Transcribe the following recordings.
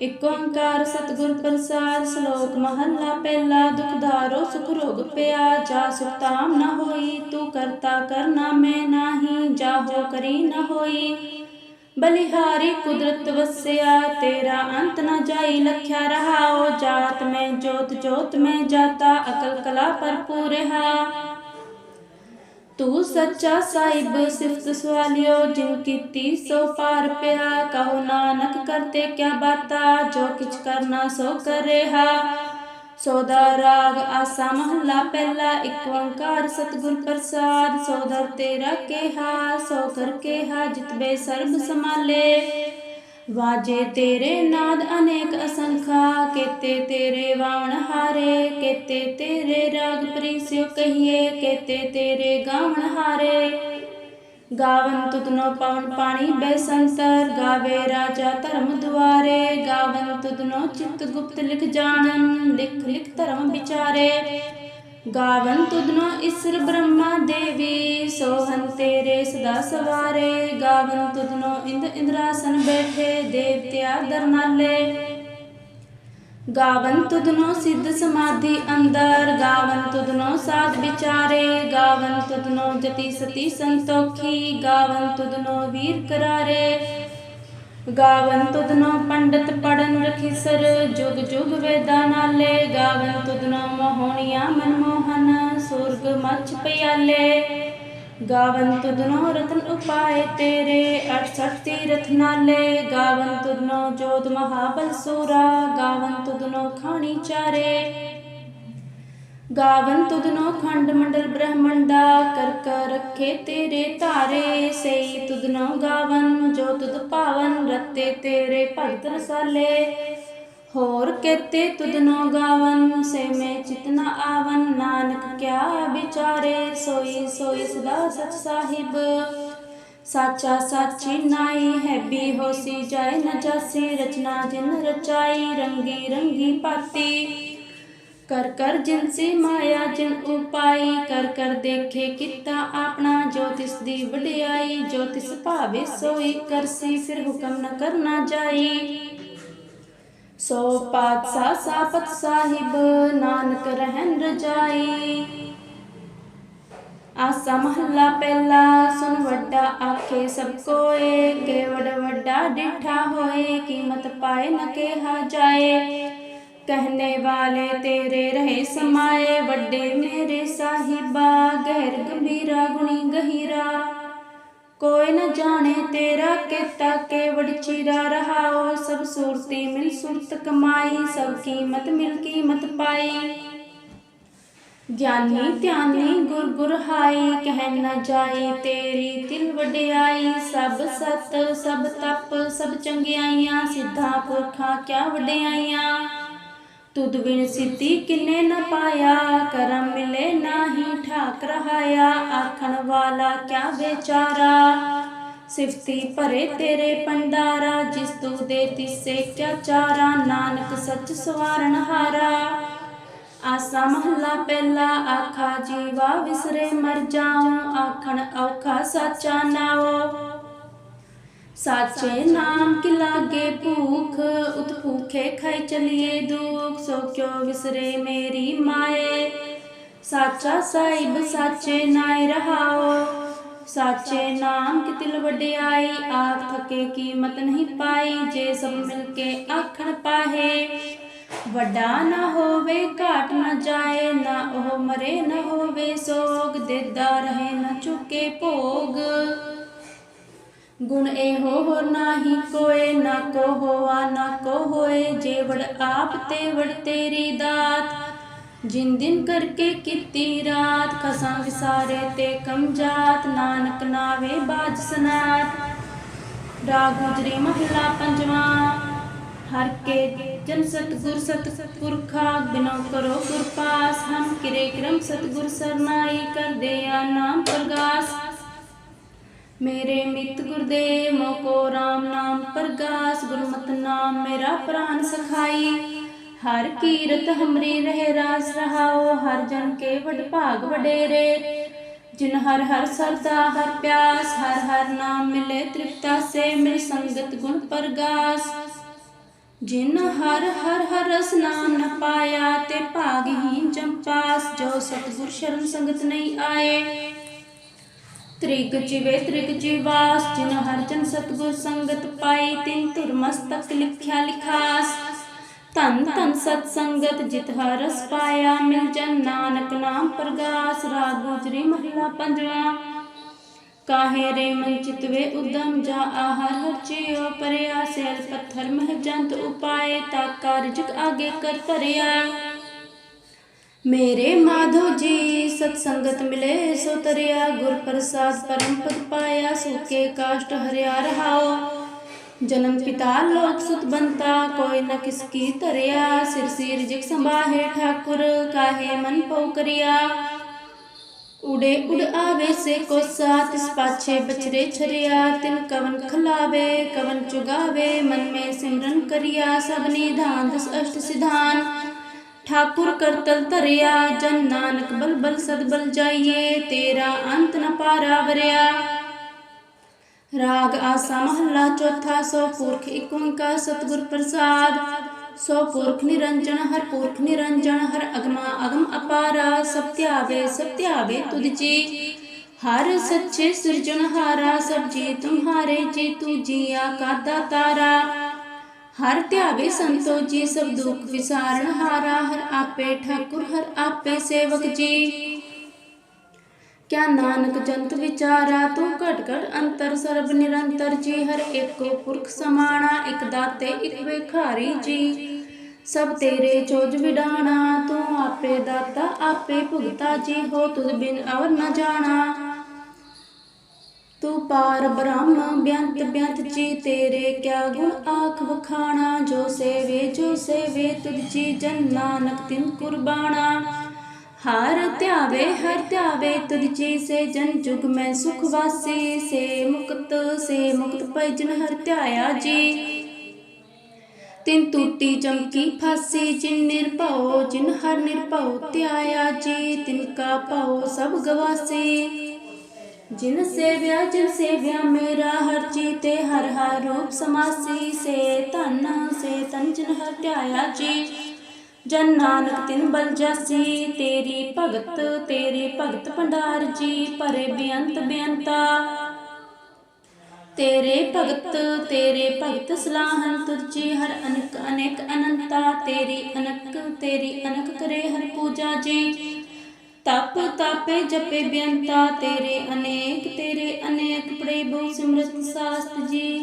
ਇਕ ਓੰਕਾਰ ਸਤਿਗੁਰ ਪ੍ਰਸਾਦ ਸ਼ਲੋਕ ਮਹੱਲਾ ਪਹਿਲਾ ਦੁਖਦਾਰੋ ਸੁਖ ਰੋਗ ਪਿਆ, ਜਾ ਸੁਖ ਤਾਮ ਨ ਹੋਈ, ਤੂੰ ਕਰਤਾ ਕਰਨਾ ਮੈਂ ਨਾਹੀ, ਜਾਹੋ ਕਰੀ ਨਾ ਹੋਈ। ਬਲਿਹਾਰੀ ਕੁਦਰਤ ਵਸਿਆ, ਤੇਰਾ ਅੰਤ ਨਾ ਜਾਈ, ਲਖਿਆ ਰਹਾਓ ਜਾਤ ਮੈਂ ਜੋਤ ਜੋਤ ਮੈਂ ਜਾਤਾ, ਅਕਲ ਕਲਾ ਭਰਪੂਰ ਰਹਾ ਤੂੰ ਸੱਚਾ ਸਾਹਿਬ ਸਿਫਤ ਸਵਾਲਿਓ ਜਿਨ ਕੀਤੀ ਸੋ ਪਾਰ ਪਿਆ। ਕਹੋ ਨਾਨਕ, ਕਰਤੇ ਕਿਆ ਬਾਤਾ? ਜੋ ਕਿਛ ਕਰਨਾ ਸੋ ਕਰ ਰਿਹਾ ਸੋਦਾ ਰਾਗ ਆਸਾ ਮਹੱਲਾ ਪਹਿਲਾ, ਇੱਕ ਓੰਕਾਰ ਸਤਿਗੁਰ ਪ੍ਰਸਾਦ। ਸੋਦਰ ਤੇਰਾ ਕਿਹਾ, ਸੋ ਕਰ ਕਿਹਾ ਜਿਤਬੇ ਸਰਬ ਸਮਾਲੇ ਵਾਜੇ ਤੇਰੇ ਨਾਦ ਅਨੇਕ ਅਸੰਖਾ, ਕੇਤੇ ਤੇਰੇ ਵਾਵਣ ਹਾਰੇ, ਕੇਤੇ ਤੇਰੇ ਰਾਗ ਪ੍ਰੀਸਿਓ ਕਹੀਏ, ਕੇਤੇ ਤੇਰੇ ਗਾਵਣ ਹਾਰੇ। ਗਾਵਨ ਤੁਧਨੋ ਪਵਨ ਪਾਣੀ ਬੈਸੰਤਰ, ਗਾਵੇ ਰਾਜਾ ਧਰਮ ਦੁਆਰੇ। ਗਾਵਨ ਤੁਧਨੋ ਚਿਤ ਗੁਪਤ ਲਿਖ ਜਾਣਨ, ਲਿਖ ਲਿਖ ਧਰਮ ਵਿਚਾਰੇ। ਗਾਵਨ ਤੁਧਨੋ ਇਸਰ ਬ੍ਰਹਮਾ ਦੇਵੀ ਸੋਹਨ ਤੇਰੇ ਸਦਾ ਸਵਾਰੇ। ਗਾਵਨ ਤੁਧਨੋ ਇੰਦ ਇੰਦਰਾਸਨ ਬੈਠੇ, ਦੇਵਤਿਆ ਦਰਨਾਲੇ। ਗਾਵਨ ਤੁਧਨੋ ਸਿੱਧ ਸਮਾਧੀ ਅੰਦਰ, ਗਾਵਨ ਤੁਧਨੋ ਸਾਧ ਵਿਚਾਰੇ। ਗਾਵਨ ਤੁਧਨੋ ਜਤੀ ਸਤੀ ਸੰਤੋਖੀ, ਗਾਵਨ ਤੁਧਨੋ ਵੀਰ ਕਰਾਰੇ। ਗਾਵਨ ਤੁਧਨੋ ਪੰਡਤ ਪੜਨ ਰਖੀਸਰ ਜੁਗ ਜੁਗ ਵੇਦਾਂ ਨਾਲੇ। ਗਾਵਨ ਤੁਧਨੋ ਮੋਹਣੀਆਂ ਮਨਮੋਹਨ ਸੁਰਗ ਮੱਛ ਪਿਆਲੇ। ਗਾਵਨ ਤੁਧਨੋ ਰਤਨ ਉਪਾਏ ਤੇਰੇ 68 ਤੀਰਥ ਨਾਲੇ। ਗਾਵਨ ਤੁਧਨੋ ਜੋਤ ਮਹਾਬਲ ਸੂਰਾ, ਗਾਵਨ ਤੁਧਨੋ ਖਾਣੀ ਚਾਰੇ। ਗਾਵਨ ਤੁਧਨੋ ਖੰਡ ਮੰਡਲ ਬ੍ਰਹਮੰਡਾ ਕਰ ਕਰ ਰੱਖੇ ਤੇਰੇ ਧਾਰੇ ਸਈ ਤੁਧਨੋ ਗਾਵਨ, ਜੋ ਤੁਧ ਭਾਵਨ ਰਤੇ ਤੇਰੇ ਭਗਤ ਰਸਾਲੇ। ਹੋਰ ਕੇਤੇ ਤੁਧਨੋ ਗਾਵਨ ਸੇ ਮੈਂ ਚਿਤਨਾ ਆਵਨ, ਨਾਨਕ ਕਿਆ ਵਿਚਾਰੇ, ਸੋਈ ਸੋਈ ਸਦਾ ਸਚ ਸਾਹਿਬ। ਸਾਚਾ ਸਾਚੀ ਨਾਈ ਹੈ ਵੀ ਹੋਸੀ ਜਾਏ ਨਾ ਜਾਸੀ, ਰਚਨਾ ਜਿਨ ਰਚਾਈ, ਰੰਗੀ ਰੰਗੀ ਪਾਤੀ ਕਰ ਕਰ ਜਿਨਸੀ ਮਾਇਆ ਜਿਨ ਉਪਾਈ, ਕਰ ਕਰ ਦੇਖੇ ਕੀਤਾ ਆਪਣਾ, ਜੋ ਤਿਸ ਦੀ ਵਡਿਆਈ, ਜੋ ਤਿਸ ਭਾਵੇ ਸੋਈ ਕਰਸੀ ਫਿਰ ਹੁਕਮ ਨ ਕਰਨਾ ਜਾਈ। ਸੋ ਪਾਤਸ਼ਾਹ ਸਾਪਤ ਸਾਹਿਬ, ਨਾਨਕ ਰਹਿਨ ਰਜਾਈ। ਆਸਾ ਮਹੱਲਾ ਪਹਿਲਾ ਸੁਨ ਵੱਡਾ ਆਖੇ ਸਭ ਕੋਏ ਕੇਵੜ ਵੱਡਾ ਡਿਠਾ ਹੋਏ, ਕੀਮਤ ਪਾਏ ਨ ਕਿਹਾ ਜਾਏ। कहने वाले तेरे रहे समाए वड्डे मेरे साहिबा गहर गंभीरा गुणी गहीरा कोई न जाने तेरा केता केवड़ चिरा रहा ओ सब सूरती मिल सुरत कमाई सब कीमत मिल कीमत पाई ज्ञानी त्यानी गुर गुर हाई कह न जाई तेरी तिल वडियाई सब सत सब तप सब चंगियाइयां सिद्धा पुरखा क्या वडियाइयां ਤੁਧ ਬਿਨ ਸਿੱਧੀ ਕਿਨੇ ਨ ਪਾਇਆ? ਕਰਮ ਮਿਲੇ ਨਾਹੀ ਠਾਕ ਰਹਾਇਆ। ਆਖਣ ਵਾਲਾ ਕਿਆ ਵਿਚਾਰਾ? ਸਿਫਤੀ ਭਰੇ ਤੇਰੇ ਪੰਡਾਰਾ ਜਿਸ ਤੂੰ ਦੇ ਤਿਸੇ ਕਿਆ ਚਾਰਾ? ਨਾਨਕ ਸੱਚ ਸਵਾਰਨ ਹਾਰਾ। ਆਸਾ ਮਹੱਲਾ ਪਹਿਲਾ, ਆਖਾ ਜੀਵਾ ਵਿਸਰੇ ਮਰ ਜਾਉ। ਆਖਣ ਔਖਾ ਸਾਚਾ ਨਾਉ। ਸਾਚੇ ਨਾਮ ਕਿ ਲਾਗੇ ਭੂਖ ਉਤ ਭੂਖੇ ਖਾਈ ਚਲੀਏ ਦੁਖ, ਸੋ ਕਿਉ ਵਿਸਰੇ ਮੇਰੀ ਮਾਏ? ਸਾਚਾ ਸਾਹਿਬ, ਸਾਚੇ ਨਾਇ ਰਹਾਓ। ਸਾਚੇ ਨਾਮ ਕੀ ਤਿਲ ਵਡਿਆਈ, ਆਪ ਥਕੇ ਕੀਮਤ ਨਹੀਂ ਪਾਈ, ਜੇ ਸਭ ਮਿਲ ਕੇ ਆਖਣ ਪਾਹੇ। ਵੱਡਾ ਨਾ ਹੋਵੇ, ਘਾਟ ਨਾ ਜਾਏ, ਨਾ ਉਹ ਮਰੇ, ਨਾ ਹੋਵੇ ਸੋਗ, ਦੇਦਾ ਰਹੇ ਨਾ ਚੁੱਕੇ ਭੋਗ। ਗੁਣ ਇਹੋ ਹੋਰ ਨਾਹੀ, ਕੋਏ ਨਾ ਕੋ ਹੋਆ ਨਾ ਕੋ ਹੋਏ ਜੇ ਆਪ ਤੇ ਵੜ ਤੇਰੀ ਦਾਤ। ਜਿਨ ਦਿਨ ਕਰਕੇ ਕੀਤੀ ਰਾਤ, ਖਸਾਂ ਵਿਸਾਰੇ ਤੇ ਕਮ ਨਾਨਕ ਨਾਵੇ ਬਾਜ ਸਨਾਤ। ਰਾਗ ਗੁਜਰੀ ਮਹਲਾ ਪੰਜਵਾ, ਹਰ ਕੇ ਜਨ ਸਤਗੁਰ ਸਤ ਪੁਰਖਾ, ਬਿਨੋ ਕਰੋ ਗੁਰਪਾਸ ਹਮ ਕਿਰੇ ਕਰਮ ਸਤਗੁਰ ਸਰਨਾਈ ਕਰ ਆ ਨਾਮ ਪ੍ਰਗਾਸ। ਮੇਰੇ ਮਿੱਤ ਗੁਰਦੇਵ ਮੋਕੋ RAM ਨਾਮ ਪ੍ਰਗਾਸ ਗੁਰਮਤਿ ਨਾਮ ਮੇਰਾ ਪ੍ਰਾਨ ਸਖਾਈ। ਹਰ ਕੀਰਤ ਹਮਰੀ ਰਹੇ ਰਾਸ ਰਹਾਓ, ਹਰ ਜਨ ਕੇ ਵਡ ਭਾਗ ਵਡੇਰੇ। ਜਿਨ ਹਰ ਹਰ ਸਰਦਾ, ਹਰ ਪਿਆਸ, ਹਰ ਹਰ ਨਾਮ ਮਿਲੇ ਤ੍ਰਿਪਤਾ ਸੇ ਮਿਲ ਸੰਗਤ ਗੁਣ ਪ੍ਰਗਾਸ। ਜਿਨ ਹਰ ਹਰ ਹਰ ਰਸ ਨਾਮ ਨ ਪਾਇਆ, ਤੇ ਭਾਗਹੀਨ ਜੰਪਾਸ ਜੋ ਸਤਿਗੁਰ ਸ਼ਰਨ ਸੰਗਤ ਨਹੀਂ ਆਏ। ਤ੍ਰਿਗ ਜਿਵੇ ਤ੍ਰਿਗ ਜਿਵਾਸ, ਜਿਨ ਹਰ ਜਨ ਸਤਿਗੁਰ ਸੰਗਤ ਪਾਈ, ਤਿਨ ਧੁਰ ਮਸਤਕ ਲਿਖਿਆ ਲਿਖਾਸ। ਧੰਨ ਧੰਨ ਸਤ ਸੰਗਤ, ਜਿਤ ਹਰ ਪਾਇਆ, ਮਿਲ ਜਨ ਨਾਨਕ ਨਾਮ ਪ੍ਰਗਾਸ। ਰਾਗ ਗੁਜਰੀ ਮਹਿਲਾ ਪੰਜਵਾ, ਕਾਹੇ ਰੇ ਮਨ ਚਿਤਵੇ ਉਦਮ, ਜਾ ਆਹਰ ਹਰ ਚਿਓ ਪਰਿਆ। ਸੇਲ ਪੱਥਰ ਮਹ ਜੰਤ ਉਪਾਏ, ਤਾ ਕਾਰਜਕ ਆਗੇ ਕਰ ਧਰਿਆ। ਮੇਰੇ ਮਾਧੋ ਜੀ, ਸਤ ਸੰਗਤ ਮਿਲੇ, ਸੋ ਤਰਿਆ ਗੁਰ ਪ੍ਰਸਾਦ ਪਰਮ ਪਦ ਪਾਇਆ, ਸੁਕੇ ਕਾਸ਼ਟ ਹਰਿਆ ਰਹਾਓ। ਜਨਮ ਪਿਤਾ ਲੋਕ ਸੁਤ ਬੰਤਾ, ਕੋਈ ਨ ਕਿਸ ਕੀ ਧਰਿਆ, ਸਿਰ ਸਿਰ ਜਿਕ ਸੰਭਾਹੇ ਠਾਕੁਰ, ਕਾਹੇ ਮਨ ਪਉ ਕਰਿਆ। ਉੜੇ ਉੜ ਆਵੇ ਸੇ ਕੋ ਸਾਥ ਇਸ ਪਾਛੇ ਬਚਰੇ ਛਰਿਆ, ਤਿਨ ਕਵਨ ਖਲਾਵੇ, ਕਵਨ ਚੁਗਾਵੇ, ਮਨ ਮੇ ਸਿਮਰਨ ਕਰਿਆ, ਸਭ ਨਿਧਾਨ ਦਸ ਅਸ਼ਟ ਸਿਧਾਨ। ਠਾਕੁਰ ਕਰਤਲ ਧਰਿਆ ਜਨ ਨਾਨਕ ਬਲ ਬਲ ਸਦ ਬਲ ਜਾਈਏ ਤੇਰਾ ਅੰਤ ਨ ਪਾਰਾ ਵਰਿਆ ਰਾਗ ਆਸਾ ਮਹੱਲਾ ਚੌਥਾ ਸੋ ਪੁਰਖ ਇਕ ਓੰਕਾਰ ਸਤਿਗੁਰ ਪ੍ਰਸਾਦ ਸੋ ਪੁਰਖ ਨਿਰੰਜਨ ਹਰ ਪੁਰਖ ਨਿਰੰਜਨ ਹਰ ਅਗਮਾ ਅਗਮ ਅਪਾਰਾ ਸਭ ਧਿਆਵੇ ਸਭ ਧਿਆਵੇ ਤੁਧ ਜੀ ਹਰ ਸੱਚੇ ਸਿਰਜਣਹਾਰਾ ਸਭ ਜੀ ਤੁਮਹਾਰੇ ਜੀ ਤੂ ਜੀਆ ਕਾਦਾ ਤਾਰਾ ਹਰ ਧਿਆਵੇ ਸੰਤੋ ਜੀ ਸਭ ਦੁਖ ਵਿਸਾਰਨ ਹਾਰਾ ਹਰ ਆਪੇ ਠਾਕੁਰ ਹਰ ਆਪੇ ਸੇਵਕ ਜੀ। ਕਿਆ ਨਾਨਕ ਜੰਤ ਵਿਚਾਰਾ ਤੂੰ ਘਟ ਘਟ ਅੰਤਰ ਸਰਬ ਨਿਰੰਤਰ ਜੀ। ਹਰ ਏਕੋ ਪੁਰਖ ਸਮਾਣਾ ਇਕ ਦਾਤੇ ਇਕ ਵੇਖਾਰੀ ਜੀ। ਸਭ ਤੇਰੇ ਚੋਜ ਵਿਡਾਣਾ ਤੂੰ ਆਪੇ ਦਾਤਾ ਆਪੇ ਭੁਗਤਾ ਜੀ। ਹੋ ਤੁਧ ਬਿਨ ਅਵਰ ਨ ਜਾਣਾ। ਤੂੰ ਪਾਰ ਬ੍ਰਹਮ ਬਿਆੰਤ ਬਿਆੰਤ ਜੀ ਤੇਰੇ ਕਿਆ ਗੁਣ ਆਖ ਵਖਾਣਾ, ਜੋ ਸੇਵੇ ਜੋ ਸੇਵੇ ਤੁਧ ਜੀ ਜਨ ਨਾਨਕ ਤਿਨ ਕੁਰਬਾਨਾ। ਹਰ ਧਿਆਵੇ ਹਰ ਧਿਆਵੇ ਤੁਧ ਜੀ ਸੇ ਜਨ ਜੁਗ, ਮੈਂ ਸੁਖ ਵਾਸੀ। ਸੇ ਮੁਕਤ ਸੇ ਮੁਕਤ ਪੈ ਜਨ ਹਰ ਧਿਆਇਆ ਜੀ। ਤਿਨ ਟੂਟੀ ਚਮਕੀ ਫਾਸੀ, ਜਿਨ ਨਿਰਭਉ, ਜਿਨ ਹਰ ਨਿਰਭਉ ਧਿਆਇਆ ਜੀ। ਤਿਨ ਕਾ ਭਉ ਸਭ ਗਵਾਸੀ। ਜਿਨ ਸੇਵਿਆ ਜਿਨ ਸੇਵਿਆ, ਮੇਰਾ ਹਰ ਚੀਤੇ, ਹਰ ਹਰ ਰੂਪ ਸਮਾਸੀ, ਸੇ ਧਨ, ਸੇ ਤਨ ਜਿਨ ਹਰ ਧਿਆਇਆ ਜੀ। ਜਨ ਨਾਨਕ ਤਿਨ ਬਲ ਜਾਸੀ, ਤੇਰੀ ਭਗਤ ਤੇਰੀ ਭਗਤ ਭੰਡਾਰ ਜੀ ਭਰੇ ਬੇਅੰਤ ਬੇਅੰਤਾ। ਤੇਰੇ ਭਗਤ ਤੇਰੇ ਭਗਤ ਸਲਾਹਨ ਤੁਝੀ ਹਰ ਅਨਕ ਅਨੇਕ ਅਨੰਤਾ। ਤੇਰੀ ਅਨਕ ਤੇਰੀ ਅਨਕ ਕਰੇ ਹਰ ਪੂਜਾ ਜੀ। ਤਪ ਤਾਪੇ ਜਪੇ ਬੇਅੰਤਾ, ਤੇਰੇ ਅਨੇਕ ਤੇਰੇ ਅਨੇਕ ਪੜੇ ਸਿਮਰਤ ਸਾਸਤ ਜੀ।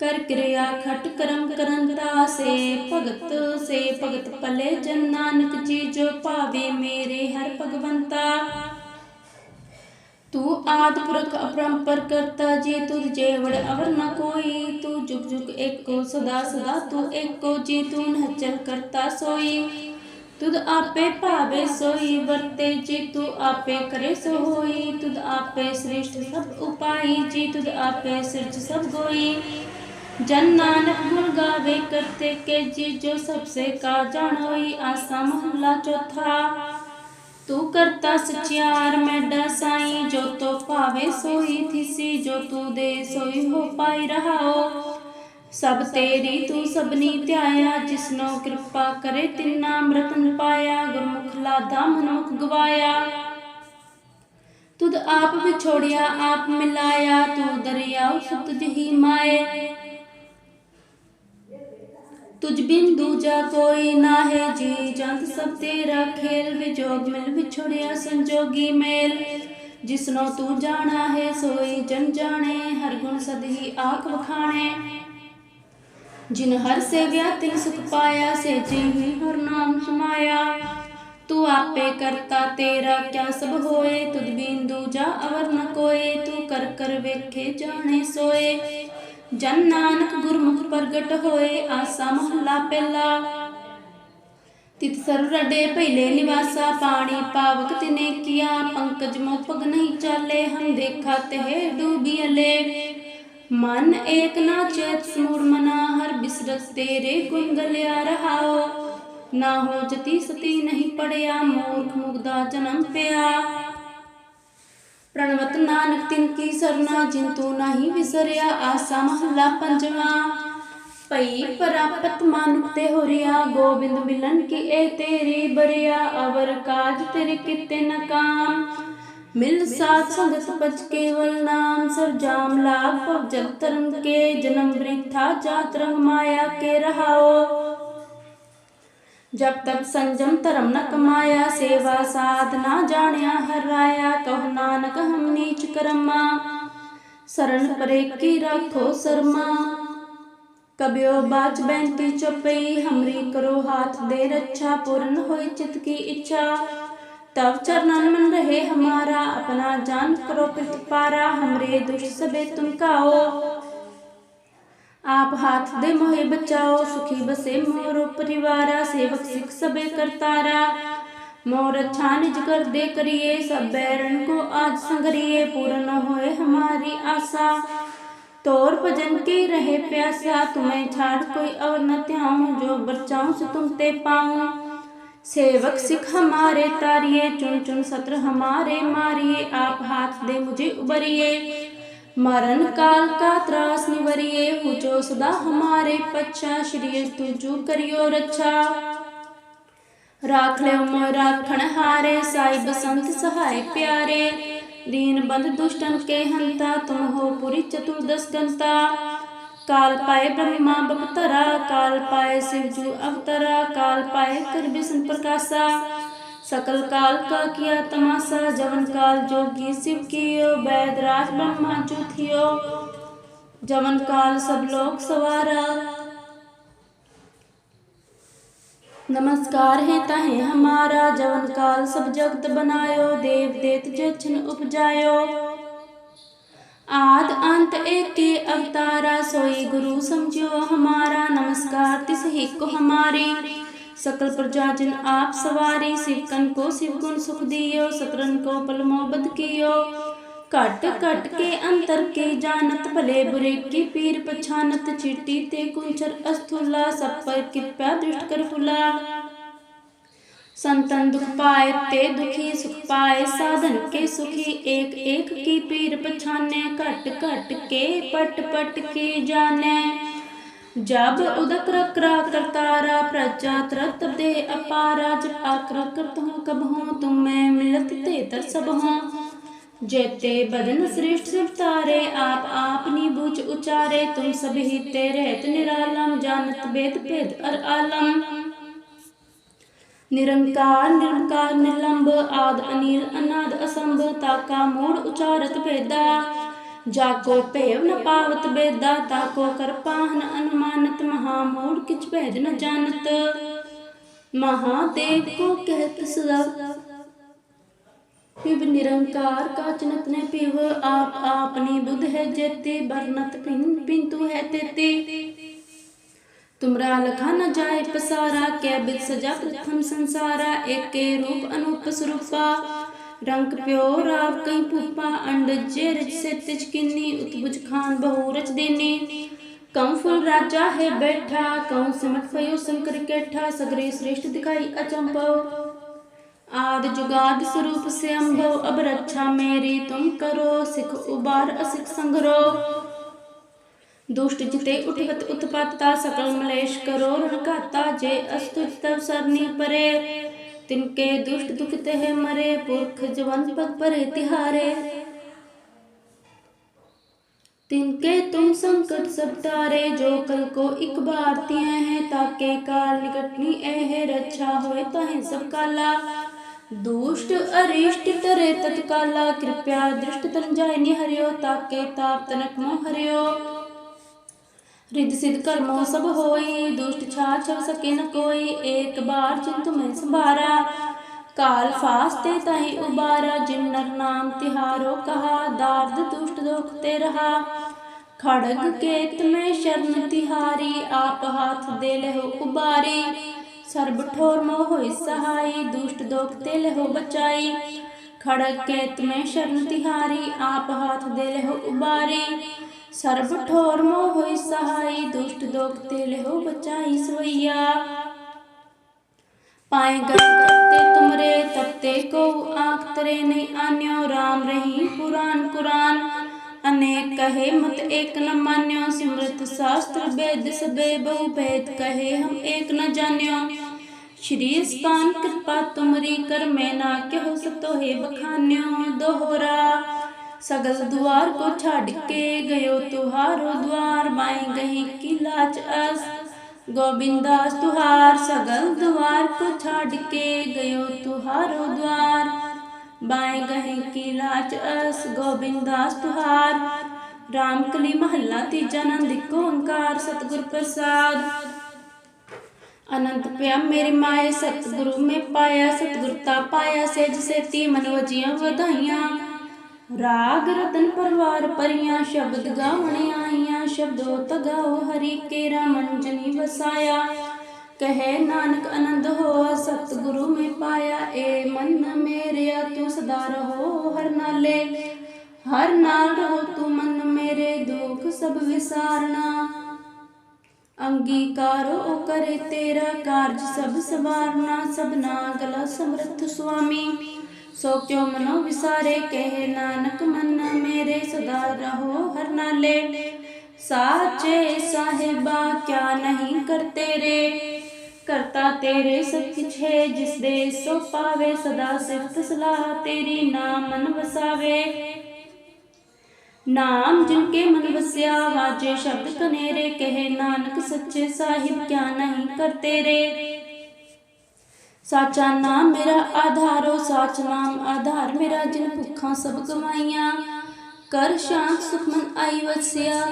ਕਰ ਕਿਰਿਆ ਖਟ ਕਰਮ ਕਰੰਤਾ, ਸੇ ਭਗਤ ਸੇ ਭਗਤ ਪਲੇ ਜਨ ਨਾਨਕ ਜੀ, ਜੋ ਭਾਵੇ ਮੇਰੇ ਹਰ ਭਗਵੰਤਾ। ਤੂੰ ਆਦ ਪੁਰਖ ਅਪਰੰਪਰ ਕਰਤਾ ਜੀ, ਤੁਧ ਜੇਵੜ ਅਵਰ ਨ ਕੋਈ। ਤੂੰ ਜੁਗ ਜੁਗ ਏਕੋ ਸਦਾ ਸਦਾ ਤੂੰ ਏਕੋ ਜੀ, ਤੂੰ ਨਚਲ ਕਰਤਾ ਸੋਈ। ਤੁਧ ਆਪੇ ਭਾਵੇ ਸੋਈ, ਵਰਤੇ ਜੀ ਤੂੰ ਆਪੇ ਕਰੇ ਸੋ ਹੋਈ ਤੁਧ ਆਪੇ ਸ੍ਰਿਸ਼ਟ ਸਭ ਉਪਾਈ, ਜੀ ਤੁਧ ਆਪੇ ਸਿਰਜ ਸਭ ਗੋਈ। ਜਨ ਨਾਨਕ ਗੁਣ ਗਾਵੇ ਕਰਤੇ ਕੇ ਜੀ, ਜੋ ਸਭ ਸੇ ਕਾ ਜਾਣ ਹੋਈ, ਆਸਾ ਮਹਲਾ ਚੌਥਾ। ਤੂੰ ਕਰਤਾ ਸਚਿਆਰ ਮੈਡਾ ਸਾਈ, ਜੋ ਤੋ ਭਾਵੇ ਸੋਈ ਥਿਸੀ, ਜੋ ਤੂੰ ਦੇ ਸੋਈ ਹੋ ਪਾਈ ਰਹਾਓ। ਸਭ ਤੇਰੀ ਤੂੰ ਸਭਨੀ ਧਿਆਇਆ, ਜਿਸਨੋ ਕਿਰਪਾ ਕਰੇ ਤਿਨ ਨਾਮ ਰਤਨ ਪਾਇਆ ਗੁਰਮੁਖ ਲਾਦਾ ਮਨੁਖ ਗਵਾਇਆ। ਤੁਧ ਆਪ ਵਿਛੋੜਿਆ, ਆਪ ਮਿਲਾਇਆ, ਤੂੰ ਦਰਿਆਉ ਸੁਤ ਜਹੀ ਮਾਏ। ਤੁਝ ਬਿਨ ਦੂਜਾ ਕੋਈ ਨਾਹੇ, ਜੀ ਜੰਤ ਸਭ ਤੇਰਾ ਖੇਲ, ਵਿਜੋਗ ਮਿਲ ਵਿਛੜਿਆ ਸੰਜੋਗੀ ਮੇਲ। ਜਿਸਨੋ ਤੂੰ ਜਾਣਾ ਹੈ, ਸੋਈ ਜਨ ਜਾਣੇ, ਹਰ ਗੁਣ ਸਦਹੀ ਆਖ ਵਖਾਣੇ। ਜਿਨ ਹਰ ਸੇਵਿਆ ਤਿਨ ਸੁਖ ਪਾਇਆ, ਸੇ ਜੀਵੀ ਹਰ ਨਾਮ ਸਮਾਇਆ। ਤੂੰ ਆਪੇ ਕਰਤਾ ਤੇਰਾ, ਕਿਆ ਸਭ ਹੋਏ? ਤੁਧ ਬਿਨ ਦੂਜਾ ਅਵਰ ਨ ਕੋਏ। ਤੂੰ ਕਰ ਕਰ ਵੇਖੇ, ਜਾਣੇ ਸੋਏ। ਜਨ ਨਾਨਕ ਗੁਰਮੁਖ ਪ੍ਰਗਟ ਹੋਏ, ਆਸਾ ਮਹਲਾ ਪਹਿਲਾ। ਤਿਤ ਸਰੁ ਰਡੇ ਪਹਿਲੇ ਨਿਵਾਸਾ, ਪਾਣੀ ਪਾਵਕ ਤਿਨੇ ਕੀਆ। ਪੰਕਜ ਮੋ ਪਗ ਨਹੀਂ ਚਾਲੇ, ਹਮ ਦੇਖਾ ਤਹਿ ਡੂਬੀਅਲੇ ਅਲੇ। ਏਕ ਨਾ ਚੇਤ ਸਮੂੜ ਮਨਾ, ਹਰ ਬਿਸਰਤ ਤੇਰੇ ਗੁਣ ਗਲਿਆ ਰਹਾਓ। ਨਾ ਹੋ ਜਤੀ ਸਤੀ ਨਹੀਂ ਪੜਿਆ, ਮੂਰਖ ਮੁਗਦਾ ਜਨਮ ਪਿਆ। ਪ੍ਰਣਵਤ ਨਾਨਕ ਤਿਨ ਕੀ ਸਰਨਾ, ਜਿਨ ਤੂੰ ਨਹੀਂ ਵਿਸਰਿਆ, ਆਸਾ ਮਹੱਲਾ ਪੰਜਵਾ। ਪਈ ਪ੍ਰਾਪਤ ਮਾਨੁਕ ਤੇ ਹੋਰਿਆ ਗੋਬਿੰਦ ਮਿਲਨ ਕੀ ਇਹ ਤੇਰੀ ਬਰਿਆ, ਅਵਰ ਕਾਜ ਤੇਰੇ ਕਿਤੇ ਨ ਮਿਲ ਸਾਥ ਸੰਗਤ ਬਚ ਕੇਵਲ ਨਾਮ ਸਰ ਜਾਮ ਲਾਭ, ਭਵ ਜਗ ਤਰੰਗ ਕੇ ਜਨਮ ਬ੍ਰਿਥਾ, ਜਾਤ ਰੰਗ ਮਾਇਆ ਕੇ ਰਹਾਓ। ਜਬ ਤਕ ਸੰਜਮ ਧਰਮ ਨ ਕਮਾਇਆ, ਸੇਵਾ ਸਾਧਨਾ ਜਾਣਿਆ ਹਰਾਇਆ ਕਹੁ ਨਾਨਕ ਹਮ ਨੀਚ ਕਰਮਾ। ਸਰਨ ਪਰੇ ਕੀ ਰੱਖੋ ਸਰਮਾ। ਕਬਿਓ ਬਾਚ ਬੈਂਤੀ ਚਪਈ, ਹਮਰੀ ਕਰੋ ਹਾਥ ਦੇ ਰੱਛਾ, ਪੂਰਨ ਹੋਈ ਚਿਤ ਕੀ ਇੱਛਾ। तब चरणन मन रहे हमारा, अपना जान करो प्रतिपारा हमरे दुष्ट सबे तुम काओ। आप हाथ दे मोहे बचाओ, सुखी बसे मोरो परिवारा, सेवक सिख सबे करतारा। मोर अच्छा निज कर दे करिए, सब बैरन को आज संगरिए, पूर्ण होए हमारी आशा। तोर भजन के रहे प्यासा, तुम्हें छाड़ कोई और न त्याऊं, जो बचाऊं से तुम ते पाऊँ। सेवक सिख हमारे तारिए चुन चुन सत्र हमारे मारिए आप हाथ दे मुझे उबरिए मरण काल का त्रास निवरिए हो जो सदा हमारे पच्छा श्री तुझू करियो रक्षा राख ले मोय राखण हारे साई बसंत सहाय प्यारे दीन बंद दुष्टन के हंता तुम हो पुरी चतुर्दश गंता काल पाए ब्रह्मा बपतरा, काल पाए शिवजू अवतरा, काल पाए कर विष्णु प्रकाशा। सकल काल का किया तमाशा, जवन काल जोगी शिव कियो, वैदराज ब्रह्मा चूथियो जवन काल सब लोग सवारा। नमस्कार है तहे हमारा, जवन काल सब जगत बनायो देव देत जछन उपजायो। आद अंत एक के अवतारा सोई गुरु समझो हमारा नमस्कार तिस ही को हमारी सकल प्रजा जिन आप सवारी शिवकन को शिव गुण सुख दियो सकरन को पल मोहब्बत कियो कट कट के अंतर के जानत भले बुरे की पीर पछानत चिट्टी ते कुंचर अस्थुला सब पर कृपया दृष्ट कर फुला संतन दुख पाए ते दुखी सुख पाए साधन के सुखी एक एक की पीर पछाने कट कट के पट पट के जाने जब उदक रकरा करतारा प्रजा त्रत दे अपारा जब आकर करत हूँ कब हूँ तुम मैं मिलत ते तर सब हूँ जेते बदन श्रेष्ठ सब तारे आप आपनी बूझ उचारे तुम सब ही तेरे निरालम जानत वेद भेद अर आलम ਨਿਰੰਕਾਰ ਨਿਰੰਕਾਰ ਨਿਲੰਬ ਆਦ ਅਨੀਲ, ਅਨਾਦ ਅਸੰਭ ਤਾਕਾ ਮੂੜ ਉਚਾਰਤ ਭੇਦਾ। ਜਾ ਕੋ ਭੇਵ ਨ ਪਾਵਤ ਬੇਦਾ, ਤਾ ਕੋ ਕਰਪਾਹਨ ਅਨੁਮਾਨਤ, ਮਹਾ ਮੂੜ ਕਿਛ ਭੇਦ ਨ ਜਾਣਤ। ਮਹਾ ਦੇਵ ਕੋ ਕਹਿਤ ਸਦਾ। ਪਿਵ ਨਿਰੰਕਾਰ ਕਾਚਨਤ ਨੇ ਪਿਵ, ਆਪ ਆਪਨੀ ਬੁੱਧ ਹੈ ਜੇਤੇ, ਬਰਨਤ ਪਿੰ, ਪਿੰਤੂ ਹੈ तुमरा लखा न जाए पसारा, कै बिद सजा प्रथम संसारा, एक के रूप अनूप स्वरूपा। रंग प्यो राव कई पुपा अंड जे रज से तिज किन्नी, उत्बुज खान बहु रच देनी। कम फुल राजा है बैठा कौन सिमट फयो शंकर कैठा, सगरे श्रेष्ठ दिखाई अचंभव आद जुगाद स्वरूप से अम्भव अब रक्षा मेरी तुम करो, सिख उबार असिख संग्रो दुष्ट जिते उठवत उत्पाता, सकल मलेश करो रणकाता, जे अस्तुत तव सरनी परे। तिनके दुष्ट दुखते है मरे, पुरख जवन पग परे तिहारे। तिनके तुम संकट सब तारे जो कल को एक बार तिए हैं, ताके काल निकटनी ए रक्षा होए तहे सब काला। दुष्ट अरिष्ट तरे तत्काला, कृपया दृष्ट तन जाय निहरियो, ताके ताप तनक मोह हरियो रिद्ध सिद्ध कर्मो सब होई दुष्ट छा छव सके न कोई एक बार जिन तुम्हें संभारा काल फास्ते तही उबारा जिन नर नाम तिहारो कहा दार्द दुष्ट दुखते रहा खड़ग केत में शरण तिहारी आप हाथ दे लहो उबारी सर्ब ठोर मोह सहाई दुष्ट दोखते लहो बचाई खड़ग केत में शरण तिहारी आप हाथ दे लहो उबारी ਸਰਬ ਠੋਰ ਮੋਹ ਹੋਈ ਸਹਾਈ ਦੁਸ਼ਟ ਦੋਖ ਤੇ ਲਹੋ ਬਚਾਈ ਸਵਈਆ पाए गए करते तुमरे तपते को आंख तरे नहीं आन्यो राम रही पुराण कुरान अनेक कहे मत एक न मान्यो सिमृत शास्त्र वेद सबे बहु भेद कहे हम एक न जान्यो श्री स्पान कृपा तुमरी कर मैं ना कहो सतो है बखान्यो दोहरा सगल द्वार को छाड़ के गयो तुहारो द्वार, माई गही की लाच अस गोविंदास तुहार सगल द्वार को छाड़ के गयो तुहारो द्वार बाएँ गहे की लाच अस गोविंदास तुहार राम कली महला तीजा नंद को ओंकार, सतगुर प्रसाद। अनंत प्या मेरी माए, सतगुरु में पाया, सतगुरता पाया सहज से ती मनोजियाँ बधाइयाँ। ਰਾਗ ਰਤਨ ਪਰਵਾਰ ਪਰੀਆਂ ਸ਼ਬਦ ਗਾਵਣ ਆਈਆਂ, ਸ਼ਬਦੋ ਤਗਾਓ ਹਰੀ ਕੇਰਾ ਮੰਜਨੀ ਵਸਾਇਆ। ਕਹੇ ਨਾਨਕ ਆਨੰਦ ਹੋਆ, ਸਤਿਗੁਰੂ ਮੈਂ ਪਾਇਆ, ਏ ਮਨ ਮੇਰਿਆ, ਤੂੰ ਸਦਾ ਰਹੋ ਹਰ ਨਾਲੇ। ਹਰ ਨਾਲ ਰਹੋ ਤੂੰ ਮਨ ਮੇਰੇ, ਦੁੱਖ ਸਭ ਵਿਸਾਰਨਾ। ਅੰਗੀਕਾਰੋ ਕਰੇ ਤੇਰਾ ਕਾਰਜ ਸਭ ਸਵਾਰਨਾ, ਸਭਨਾ ਗਲਾ ਸਮਰਥ ਸੁਆਮੀ। ਸੋ ਕਿਉ ਮਨੋ ਵਿਸਾਰੇ ਕਹੇ ਨਾਨਕ ਮਨ ਮੇਰੇ ਸਦਾ ਰਹੋ ਹਰ ਨਾਲੇ ਸਾਚੇ ਸਾਹਿਬਾ, ਕਿਆ ਨਹੀਂ ਕਰਤੇ ਰੇ ਕਰਤਾ ਤੇਰੇ ਸਭ ਕਿਛ ਹੈ, ਜਿਸ ਦੇ ਸੋ ਪਾਵੇ ਸਦਾ ਸਿਫਤ ਸਲਾਹ ਤੇਰੀ ਨਾਮ ਮਨ ਵਸਾਵੇ। ਨਾਮ ਜਿਨ ਕੇ ਮਨ ਵਸਿਆ, ਵਾਜੇ ਸ਼ਬਦ ਕਨੇਰੇ, ਕਹੇ ਨਾਨਕ ਸੱਚੇ ਸਾਹਿਬ, ਕਿਆ ਨਹੀਂ ਕਰਤੇ ਰੇ ਸਾਚਾ ਨਾਮ ਮੇਰਾ ਆਧਾਰੋ ਸਾਚ ਨਾਮ ਆਧਾਰ। ਮੇਰਾ ਜਿਨ ਭੁੱਖਾਂ ਸਭ ਕਮਾਈਆਂ, ਕਰ ਸ਼ਾਂਤ ਸੁਖਮਨ ਆਈ ਵਸਿਆ।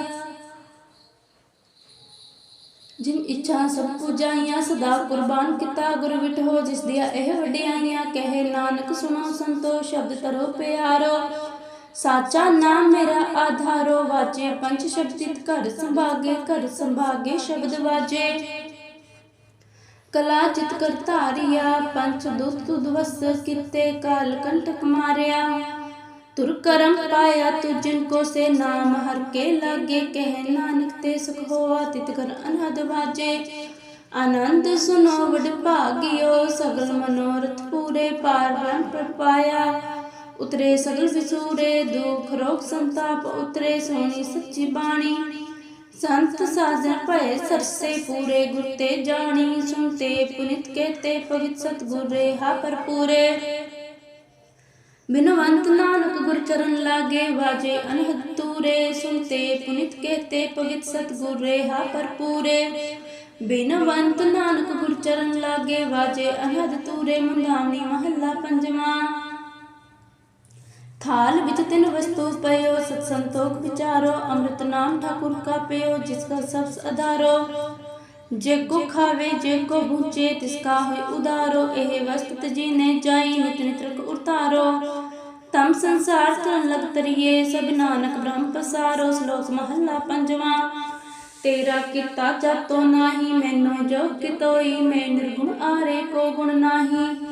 ਜਿਨ ਇੱਛਾ ਸਭ ਪੁਜਾਈਆਂ, ਸਦਾ ਕੁਰਬਾਨ ਕੀਤਾ ਗੁਰ ਵਿਟੋ ਜਿਸ ਦੀਆਂ ਇਹ ਵਡਿਆਈਆਂ, ਕਹੇ ਨਾਨਕ ਸੁਣੋ ਸੰਤੋ ਸ਼ਬਦ ਕਰੋ ਪਿਆਰੋ। ਸਾਚਾ ਨਾਮ ਮੇਰਾ ਆਧਾਰੋ ਵਾਜੇ ਪੰਜ ਸ਼ਬਦਿਤ ਘਰ ਸੰਭਾਗੇ ਘਰ ਸੰਭਾਗੇ ਸ਼ਬਦ ਵਾਜੇ। ਕਲਾ ਜਿਤ ਕਰ ਧਾਰਿਆ ਪੰਚ ਦੁੱਤ ਤੁਧ ਕਿਤੇ ਕਾਲ ਕੰਟਕ ਮਾਰਿਆ। ਤੁਰ ਕਰਮ ਪਾਇਆ ਤੁ ਜਿਨ ਕੋ ਸੇ ਨਾਮ, ਹਰ ਕੇ ਲਾਗੇ ਕਹਿ ਨਾਨਕ ਤੇ ਸੁਖ ਹੋਆ, ਤਿਤ ਕਰ ਅਨਹਦ ਵਾਜੇ। ਆਨੰਦ ਸੁਨੋ ਵਡ ਭਾਗਿਓ, ਸਗਲ ਮਨੋਰਥ ਪੂਰੇ ਪਾਰ ਬ੍ਰਹਮ ਪ੍ਰਭ ਪਾਇਆ ਉਤਰੇ ਸਗਲ ਵਿਸੂਰੇ, ਦੁਖ ਰੋਗ ਸੰਤਾਪ ਉਤਰੇ, ਸੋਣੀ ਸੱਚੀ ਬਾਣੀ। ਸੰਤ ਸਾਜਨ ਭਏ ਸਰਸੇ ਪੂਰੇ ਗੁਰ ਤੇ ਜਾਣੀ ਸੁਨਤੇ ਪੁਨਿਤ ਕੇਤੇ ਪਵਿੱਤ ਸਤਗੁਰ ਰਹਾ ਪਰਪੂਰੇ ਬਿਨਵੰਤ ਨਾਨਕ ਗੁਰ ਚਰਨ ਲਾਗੇ, ਵਾਜੇ ਅਨਹਦ ਤੂਰੇ ਸੁਨਤੇ ਪੁਨਿਤ ਕੇਤੇ ਪਵਿੱਤ ਸਤਗੁਰ ਰਹਾ ਪਰਪੂਰੇ ਬਿਨਵੰਤ ਨਾਨਕ ਗੁਰ ਚਰਨ ਲਾਗੇ, ਵਾਜੇ ਅਨਹਦ ਤੂਰੇ ਮੁੰਦਾਵਣੀ ਮਹੱਲਾ ਪੰਜਵਾਂ। थाल विच तिन वस्तु पयो सत संतोख विचारो, अमृत नाम ठाकुर का पयो, जिसका सबस अधारो। जे को खावे, जे को भूचे, तिसका होय उदारो। एह वस्त तजीने जाई, नित नित्रक उतारो। तम संसार तन लग तरिए सब नानक ब्रह्म पसारो। श्लोक महला पंजवा, तेरा किता जातो नाही, मैनो जो कितोई, मैं निर्गुण आरे को गुण नाही।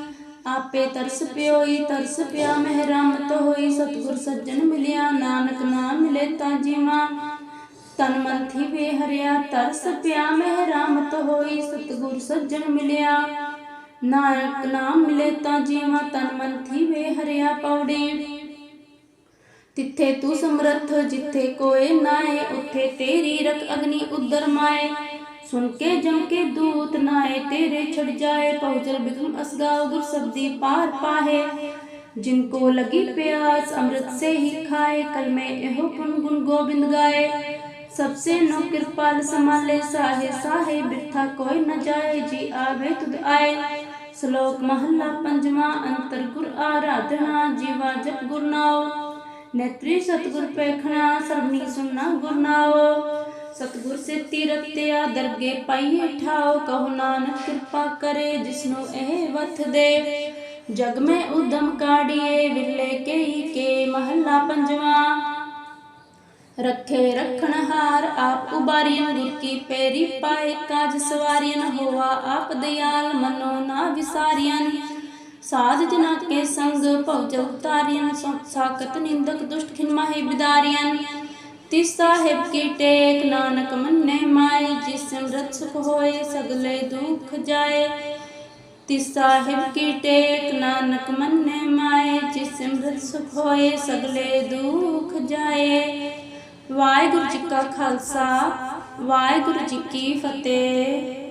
ਆਪੇ ਤਰਸ ਪਿਓਈ, ਤਰਸ ਪਿਆ ਮਹਿਰਮਤ ਹੋਈ ਸਤਗੁਰ ਸੱਜਣ ਮਿਲਿਆ, ਨਾਨਕ ਨਾਮ ਮਿਲੇ ਤਾਂ ਜੀਵਾ। ਤਨ ਮੰਥੀ ਵੇ ਹਰਿਆ ਤਰਸ ਪਿਆ ਮਹਿਰਮਤ ਹੋਈ ਸਤਗੁਰ ਸੱਜਣ ਮਿਲਿਆ। ਨਾਨਕ ਨਾਮ ਮਿਲੇ ਤਾਂ ਜੀਵਾ, ਤਨ ਮੰਥੀ ਵੇ ਹਰਿਆ ਪੌੜੀ। ਤਿੱਥੇ ਤੂੰ ਸਮਰੱਥ, ਜਿੱਥੇ ਕੋਏ ਨਾਏ, ਉੱਥੇ ਤੇਰੀ ਰਕ ਅਗਨੀ ਉਦਰ ਮਾਏ। सुन के जम के दूत नाए, तेरे छड़ जाए, पहुँचल बिगम असगाओ गुर सब्दी पार पाहे। जिनको लगी प्यास, अमृत से ही खाए, कल में एहो पुन गुण गोविंद गाए। सबसे नो कृपाल संभाले, साहे साहे, बिरथा कोई न जाए, जी आवे तुद आए। श्लोक महला पंजवा, अंतर गुर आराधना, जीवा जप गुर नाओ। नेत्री सतगुर पेखना सरबनी सुनना ਸਤਗੁਰ ਸੇ ਤੀਰਤ ਤੇ ਆ ਦਰਗੇ ਪਾਈਏ ਠਾਉ, ਕਹੁ ਨਾਨਕ ਕਿਰਪਾ ਕਰੇ ਜਿਸਨੂੰ ਇਹ ਵਥ ਦੇ। ਜਗ ਮੈਂ ਉਦਮ ਕਾੜੀਏ ਵਿਲੇ ਕਈ ਕੇ ਮਹੱਲਾ ਪੰਜਵਾ। ਰੱਖੇ ਰਖਣ ਹਾਰ ਆਪ ਉਬਾਰੀਆਂ ਕੀ ਪੈਰੀ ਪਾਏ ਕਾਜ ਸਵਾਰੀਆਂ ਹੋਵਾ ਆਪ ਦਿਆਲ ਮਨੋ ਨਾ ਵਿਸਾਰੀਆਂ। ਸਾਧ ਜਨਾ ਕੇ ਸੰਗ ਭਉ ਉਤਾਰੀਆਂ ਸੋ ਸਾਕਤ ਨਿੰਦਕ ਦੁਸ਼ਟ ਖਿਨ ਮਾਹੇ ਬਿਦਾਰੀਆਂ। ਤਿਸ ਸਾਹਿਬ ਕੀ ਟੇਕ ਨਾਨਕ ਮੰਨੇ ਮਾਈ ਜਿਸ ਸਿਮਰਤ ਸੁਖ ਹੋਏ ਸਗਲੇ ਦੁਖ ਜਾਏ। ਤਿਸ ਸਾਹਿਬ ਕੀ ਟੇਕ ਨਾਨਕ ਮੰਨੇ ਮਾਏ, ਜਿਸ ਸਿਮਰਤ ਸੁਖ ਹੋਏ ਸਗਲੇ ਦੁਖ ਜਾਏ। ਵਾਹਿਗੁਰੂ ਜੀ ਕਾ ਖਾਲਸਾ, ਵਾਹਿਗੁਰੂ ਜੀ ਕੀ ਫਤਿਹ।